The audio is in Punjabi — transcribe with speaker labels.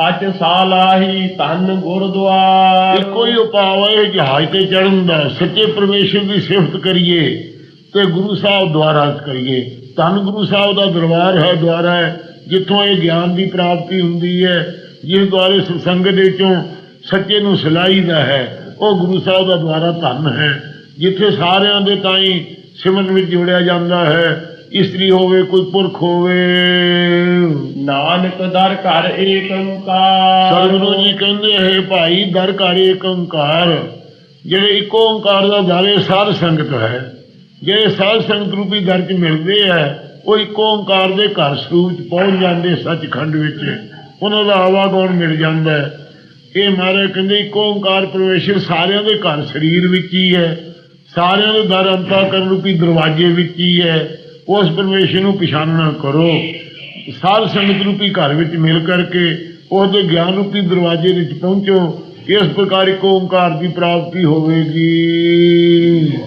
Speaker 1: ਸੱਚ ਸਾਲਾਹੀ ਧਨ ਗੁਰਦੁਆਰ।
Speaker 2: ਇੱਕੋ ਉਪਾਅ ਹੈ ਜਹਾਜ਼ ਤੇ ਚੜਨ ਦਾ, ਸੱਚੇ ਪਰਮੇਸ਼ਰ ਦੀ ਸਿਫਤ ਕਰੀਏ ਤੇ ਗੁਰੂ ਸਾਹਿਬ ਦੁਆਰਾ ਕਰੀਏ। ਧੰਨ ਗੁਰੂ ਸਾਹਿਬ ਦਾ ਦਰਬਾਰ ਹੈ, ਦੁਆਰਾ ਹੈ, ਜਿੱਥੋਂ ਇਹ ਗਿਆਨ ਦੀ ਪ੍ਰਾਪਤੀ ਹੁੰਦੀ ਹੈ, ਜਿਸ ਦੁਆਰੇ ਸਤਸੰਗ ਦੇ ਚੋਂ ਸੱਚੇ ਨੂੰ ਸਿਲਾਈਦਾ ਹੈ, ਉਹ ਗੁਰੂ ਸਾਹਿਬ ਦਾ ਦੁਆਰਾ ਧੰਨ ਹੈ। ਜਿੱਥੇ ਸਾਰਿਆਂ ਦੇ ਤਾਈਂ ਸਿਮਰਨ ਵਿੱਚ ਜੁੜਿਆ ਜਾਂਦਾ ਹੈ, ਇਸਤਰੀ ਹੋਵੇ, ਕੋਈ ਪੁਰਖ ਹੋਵੇ।
Speaker 1: ਨਾਨਕ ਦਰ ਘਰ ਏਕ ਓੰਕਾਰ
Speaker 2: ਸਤਿਗੁਰੂ ਜੀ ਕਹਿੰਦੇ ਹੈ ਭਾਈ, ਦਰ ਘਰ ਏਕ ਓੰਕਾਰ ਜਿਹੜੇ ਇੱਕ ਓੰਕਾਰ ਦਾ ਦਰ ਹੈ ਸਾਧ ਸੰਗਤ ਹੈ। ਜਿਹੜੇ ਸਾਧ ਸੰਗਤ ਰੂਪੀ ਦਰ ਚ ਮਿਲਦੇ ਆ, ਉਹ ਇੱਕ ਓੰਕਾਰ ਦੇ ਘਰ ਸਰੂਪ ਪਹੁੰਚ ਜਾਂਦੇ ਸੱਚਖੰਡ ਵਿੱਚ। ਉਹਨਾਂ ਦਾ ਆਵਾਗੁਣ ਮਿਲ ਜਾਂਦਾ ਹੈ। ਇਹ ਮਹਾਰਾਜ ਕਹਿੰਦੇ, ਇੱਕ ਓੰਕਾਰ ਪਰਮੇਸ਼ਰ ਸਾਰਿਆਂ ਦੇ ਘਰ ਸਰੀਰ ਵਿੱਚ ਹੀ ਹੈ। ਸਾਰਿਆਂ ਦੇ ਦਰ ਅੰਤਾ ਕਰਨ ਰੂਪੀ ਦਰਵਾਜ਼ੇ ਵਿੱਚ ਹੀ ਹੈ। ਉਸ ਪਰਮੇਸ਼ਰ ਨੂੰ ਪਛਾਣਨਾ ਕਰੋ। ਸਾਧ ਸੰਗਤ ਰੂਪੀ ਘਰ ਵਿੱਚ ਮਿਲ ਕਰਕੇ ਉਹਦੇ ਗਿਆਨ ਰੂਪੀ ਦਰਵਾਜ਼ੇ ਵਿੱਚ ਪਹੁੰਚੋ, ਇਸ ਪ੍ਰਕਾਰ ਇੱਕ ਓੰਕਾਰ ਦੀ ਪ੍ਰਾਪਤੀ ਹੋਵੇਗੀ।